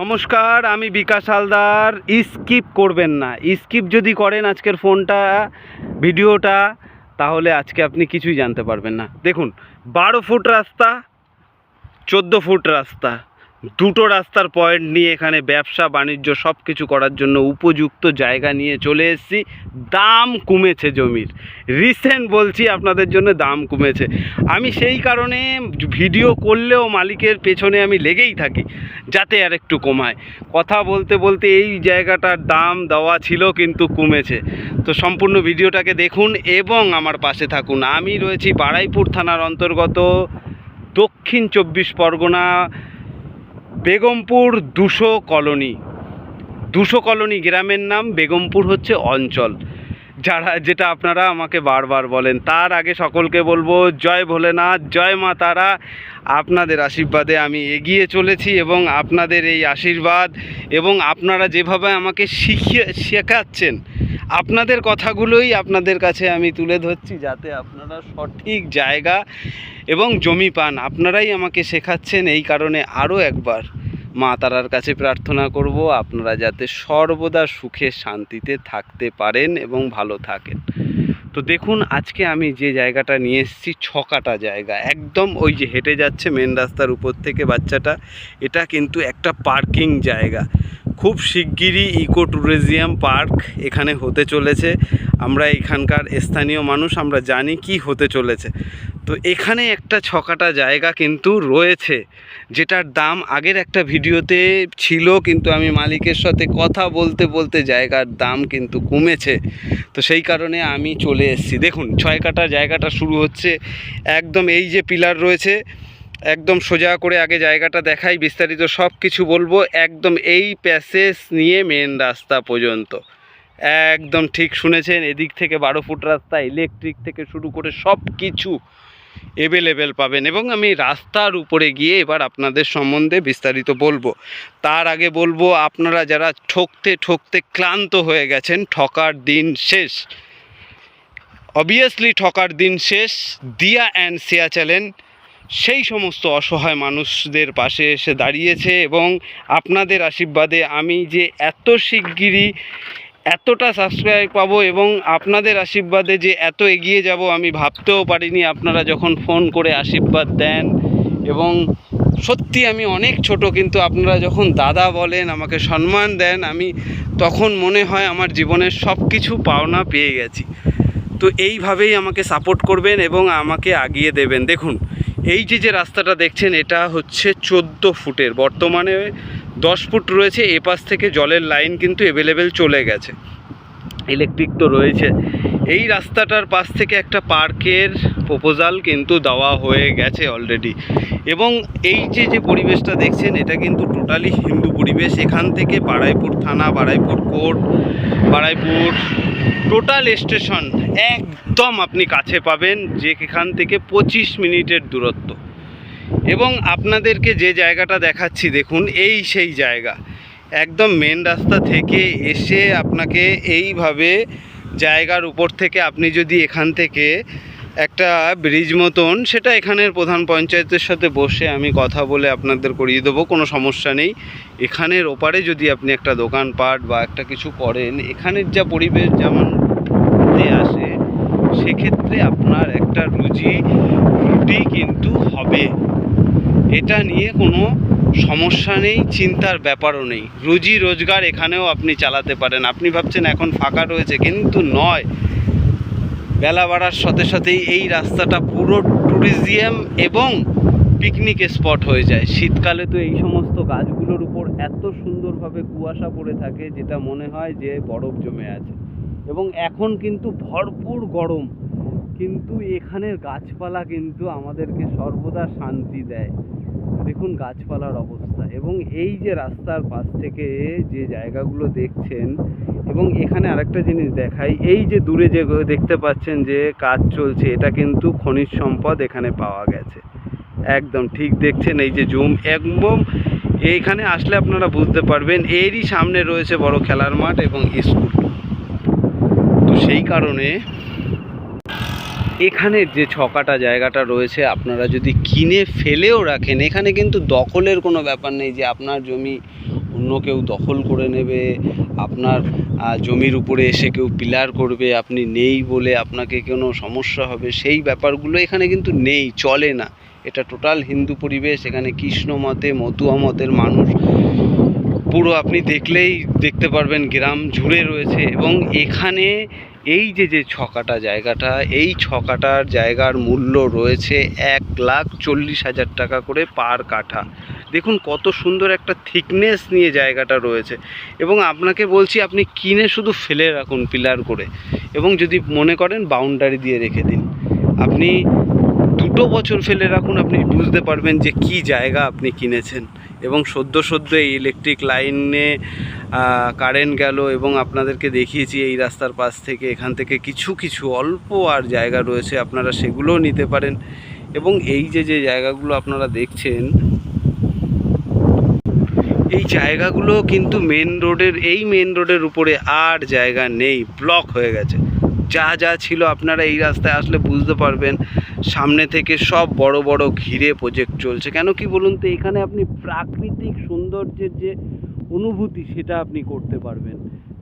নমস্কার, আমি বিকাশ হালদার। স্কিপ করবেন না। স্কিপ যদি করেন আজকের ফোনটা, ভিডিওটা, তাহলে আজকে আপনি কিছুই জানতে পারবেন না। দেখুন, বারো ফুট রাস্তা, চোদ্দ ফুট রাস্তা। দুটো রাস্তার পয়েন্ট নিয়ে এখানে ব্যবসা, বাণিজ্য সব কিছু করার জন্য উপযুক্ত জায়গা নিয়ে চলে এসেছি। দাম কমেছে জমির। রিসেন্ট বলছি, আপনাদের জন্য দাম কমেছে। আমি সেই কারণে ভিডিও করলেও মালিকের পেছনে আমি লেগেই থাকি, যাতে আর একটু কমায়। কথা বলতে বলতে এই জায়গাটার দাম দেওয়া ছিল কিন্তু কমেছে। তো সম্পূর্ণ ভিডিওটাকে দেখুন এবং আমার পাশে থাকুন। আমি রয়েছি বারাইপুর থানার অন্তর্গত দক্ষিণ চব্বিশ পরগনা বেগমপুর দুশো কলোনি। দুশো কলোনি গ্রামের নাম বেগমপুর হচ্ছে অঞ্চল। যারা, যেটা আপনারা আমাকে বারবার বলেন, তার আগে সকলকে বলব, জয় ভোলেনাথ, জয় মা তারা। আপনাদের আশীর্বাদে আমি এগিয়ে চলেছি এবং আপনাদের এই আশীর্বাদ এবং আপনারা যেভাবে আমাকে শিখিয়ে, শেখাচ্ছেন আপনাদের কথাগুলোই আপনাদের কাছে আমি তুলে ধরছি যাতে আপনারা সঠিক জায়গা এবং জমি পান। আপনারাই আমাকে শেখাচ্ছেন এই কারণে আরও একবার মা তারার কাছে প্রার্থনা করব, আপনারা যাতে সর্বদা সুখে শান্তিতে থাকতে পারেন এবং ভালো থাকেন। তো দেখুন, আজকে আমি যে জায়গাটা নিয়ে এসেছি, ছকাটা জায়গা। একদম ওই যে হেঁটে যাচ্ছে মেন রাস্তার উপর থেকে বাচ্চাটা, এটা কিন্তু একটা পার্কিং জায়গা। খুব শিগগিরই ইকো ট্যুরিজিয়াম পার্ক এখানে হতে চলেছে। আমরা এখানকার স্থানীয় মানুষ, আমরা জানি কি হতে চলেছে। তো এখানে একটা ছকাটা জায়গা কিন্তু রয়েছে, যেটার দাম আগের একটা ভিডিওতে ছিল, কিন্তু আমি মালিকের সাথে কথা বলতে বলতে জায়গার দাম কিন্তু কমেছে। তো সেই কারণে আমি চলে এসেছি। দেখুন, ছয় কাটা জায়গাটা শুরু হচ্ছে। একদম এই যে পিলার রয়েছে একদম সোজা করে আগে জায়গাটা দেখাই, বিস্তারিত সব কিছু বলব। একদম এই প্যাসেজ নিয়ে মেন রাস্তা পর্যন্ত। একদম ঠিক শুনেছেন, এদিক থেকে বারো ফুট রাস্তা ইলেকট্রিক থেকে শুরু করে সব কিছু এভেলেবেল পাবেন। এবং আমি রাস্তার উপরে গিয়ে এবার আপনাদের সম্বন্ধে বিস্তারিত বলব। তার আগে বলব, আপনারা যারা ঠকতে ঠকতে ক্লান্ত হয়ে গেছেন, ঠকার দিন শেষ। অবভিয়াসলি ঠকার দিন শেষ। দিয়া অ্যান্ড শেয়া চ্যানেল সেই সমস্ত অসহায় মানুষদের পাশে এসে দাঁড়িয়েছে এবং আপনাদের আশীর্বাদে আমি যে এত শিগগিরই এতটা সাবস্ক্রাইব পাবো এবং আপনাদের আশীর্বাদে যে এত এগিয়ে যাব আমি ভাবতেও পারিনি আপনারা যখন ফোন করে আশীর্বাদ দেন এবং সত্যি আমি অনেক ছোট কিন্তু আপনারা যখন দাদা বলেন, আমাকে সম্মান দেন, আমি তখন মনে হয় আমার জীবনের সব কিছু পাওনা পেয়ে গেছি। তো এইভাবেই আমাকে সাপোর্ট করবেন এবং আমাকে আগিয়ে দেবেন। দেখুন এই যে যে রাস্তাটা দেখছেন, এটা হচ্ছে চোদ্দ ফুটের। বর্তমানে দশ ফুট রয়েছে, এপাশ থেকে জলের লাইন কিন্তু অ্যাভেলেবেল চলে গেছে। ইলেকট্রিক তো রয়েছে। এই রাস্তাটার পাশ থেকে একটা পার্কের প্রপোজাল কিন্তু দেওয়া হয়ে গেছে অলরেডি এবং এই যে যে পরিবেশটা দেখছেন, এটা কিন্তু টোটালি হিন্দু পরিবেশ। এখান থেকে বারাইপুর থানা, Baruipur court, Baruipur total station একদম আপনি কাছে পাবেন যে এখান থেকে পঁচিশ মিনিটের দূরত্ব। এবং আপনাদেরকে যে জায়গাটা দেখাচ্ছি, দেখুন, এই সেই জায়গা। একদম মেন রাস্তা থেকে এসে আপনাকে এইভাবে জায়গার উপর থেকে আপনি যদি এখান থেকে একটা ব্রিজ মতন, সেটা এখানের প্রধান পঞ্চায়েতের সাথে বসে আমি কথা বলে আপনাদের করিয়ে দেবো, কোনো সমস্যা নেই। এখানের ওপারে যদি আপনি একটা দোকানপাট বা একটা কিছু করেন, এখানের যা পরিবেশ যেমন আসে, সেক্ষেত্রে আপনার একটা রুজি রুটি কিন্তু হবে। এটা নিয়ে কোনো সমস্যা নেই, চিন্তার ব্যাপারও নেই। রুজি রোজগার এখানেও আপনি চালাতে পারেন। আপনি ভাবছেন এখন ফাঁকা রয়েছে, কিন্তু নয়। বেলা বাড়ার সাথে সাথেই এই রাস্তাটা পুরো ট্যুরিজিয়াম এবং পিকনিক স্পট হয়ে যায়। শীতকালে তো এই সমস্ত গাছগুলোর উপর এত সুন্দরভাবে কুয়াশা পড়ে থাকে যেটা মনে হয় যে বরফ জমে আছে। এবং এখন কিন্তু ভরপুর গরম। কিন্তু এখানের গাছপালা কিন্তু আমাদেরকে সর্বদা শান্তি দেয়। দেখুন গাছপালার অবস্থা। এবং এই যে রাস্তার পাশ থেকে যে জায়গাগুলো দেখছেন এবং এখানে আরেকটা জিনিস দেখাই। এই যে দূরে যে দেখতে পাচ্ছেন যে কাজ চলছে, এটা কিন্তু খনিজ সম্পদ এখানে পাওয়া গেছে। একদম ঠিক দেখছেন এই যে জুম। একদম এইখানে আসলে আপনারা বুঝতে পারবেন, এরই সামনে রয়েছে বড় খেলার মাঠ এবং স্কুল। তো সেই কারণে এখানের যে ছকাটা জায়গাটা রয়েছে, আপনারা যদি কিনে ফেলেও রাখেন, এখানে কিন্তু দখলের কোনো ব্যাপার নেই যে আপনার জমি অন্য কেউ দখল করে নেবে, আপনার জমির উপরে এসে কেউ পিলার করবে, আপনি নেই বলে আপনাকে কোনো সমস্যা হবে, সেই ব্যাপারগুলো এখানে কিন্তু নেই, চলে না। এটা টোটাল হিন্দু পরিবেশ, এখানে কৃষ্ণ মতে, মতুয়া মতের মানুষ। পুরো আপনি দেখলেই দেখতে পারবেন, গ্রাম জুড়ে রয়েছে এবং এখানে এই যে যে ছকাটা জায়গাটা, এই ছকাটার জায়গার মূল্য রয়েছে এক লাখ চল্লিশ হাজার টাকা করে পার কাঠা। দেখুন কত সুন্দর একটা থিকনেস নিয়ে জায়গাটা রয়েছে। এবং আপনাকে বলছি, আপনি কিনে শুধু ফেলে রাখুন পিলার করে। এবং যদি মনে করেন বাউন্ডারি দিয়ে রেখে দিন। আপনি দুটো বছর ফেলে রাখুন, আপনি বুঝতে পারবেন যে কি জায়গা আপনি কিনেছেন। এবং সদ্য সদ্য এই ইলেকট্রিক লাইনে কারেন্ট গেল এবং আপনাদেরকে দেখিয়েছি এই রাস্তার পাশ থেকে, এখান থেকে কিছু কিছু অল্প আর জায়গা রয়েছে, আপনারা সেগুলোও নিতে পারেন। এবং এই যে যে জায়গাগুলো আপনারা দেখছেন, এই জায়গাগুলো কিন্তু মেন রোডের এই মেন রোডের উপরে আর জায়গা নেই ব্লক হয়ে গেছে। যা যা ছিল আপনারা এই রাস্তায় আসলে বুঝতে পারবেন। সামনে থেকে সব বড় বড় ঘিরে প্রজেক্ট চলছে। কেন কি বলুন তো, এখানে আপনি প্রাকৃতিক সৌন্দর্যের যে অনুভূতি, সেটা আপনি করতে পারবেন।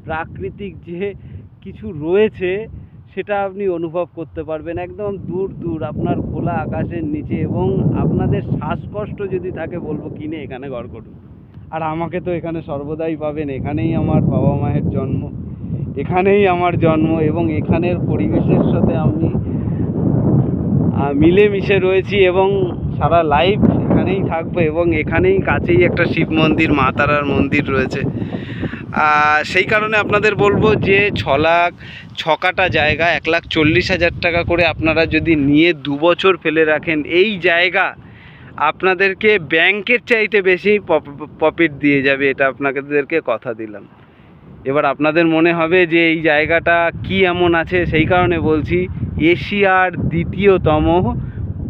প্রাকৃতিক যে কিছু রয়েছে, সেটা আপনি অনুভব করতে পারবেন। একদম দূর দূর, আপনার খোলা আকাশের নিচে এবং আপনাদের শ্বাসকষ্ট যদি থাকে, বলব কিনে এখানে ঘর করুন। আর আমাকে তো এখানে সর্বদাই পাবেন। এখানেই আমার বাবা মায়ের জন্ম, এখানেই আমার জন্ম এবং এখানের পরিবেশের সাথে আমি মিলেমিশে রয়েছি এবং সারা লাইফ এখানেই থাকব এবং এখানেই কাছেই একটা শিব মন্দির, মা তারার মন্দির রয়েছে। সেই কারণে আপনাদের বলব যে ছ লাখ ছকাটা জায়গা, এক লাখ চল্লিশ হাজার টাকা করে আপনারা যদি নিয়ে দু বছর ফেলে রাখেন, এই জায়গা আপনাদেরকে ব্যাংকের চাইতে বেশি প্রফিট দিয়ে যাবে, এটা আপনাদেরকে কথা দিলাম। এবার আপনাদের মনে হবে যে এই জায়গাটা কি এমন আছে, সেই কারণে বলছি এশিয়ার দ্বিতীয়তম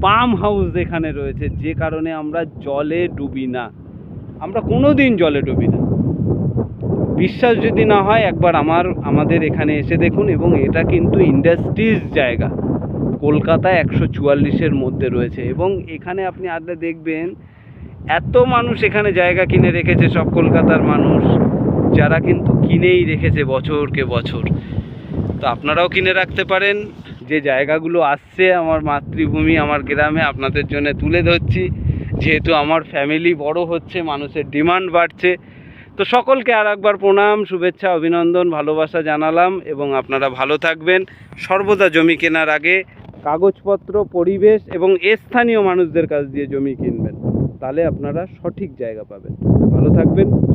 পাম হাউস এখানে রয়েছে, যে কারণে আমরা জলে ডুবি না। আমরা কোনো দিন জলে ডুবি না। বিশ্বাস যদি না হয়, একবার আমার, আমাদের এখানে এসে দেখুন, এবং এটা কিন্তু ইন্ডাস্ট্রিজ জায়গা। কলকাতায় একশো চুয়াল্লিশের মধ্যে রয়েছে, এবং এখানে আপনি আসলে দেখবেন, এত মানুষ এখানে জায়গা কিনে রেখেছে, সব কলকাতার মানুষ, যারা কিন্তু কিনেই রেখেছে বছরকে বছর। তো আপনারাও কিনে রাখতে পারেন। যে জায়গাগুলো আসছে আমার মাতৃভূমি, আমার গ্রামে আপনাদের জন্য তুলে ধরছি। যেহেতু আমার ফ্যামিলি বড় হচ্ছে, মানুষের ডিমান্ড বাড়ছে। তো সকলকে আর একবার প্রণাম, শুভেচ্ছা, অভিনন্দন, ভালোবাসা জানালাম এবং আপনারা ভালো থাকবেন। সর্বদা জমি কেনার আগে কাগজপত্র, পরিবেশ এবং স্থানীয় মানুষদের কাছ দিয়ে জমি কিনবেন। তাহলে আপনারা সঠিক জায়গা পাবেন। ভালো থাকবেন।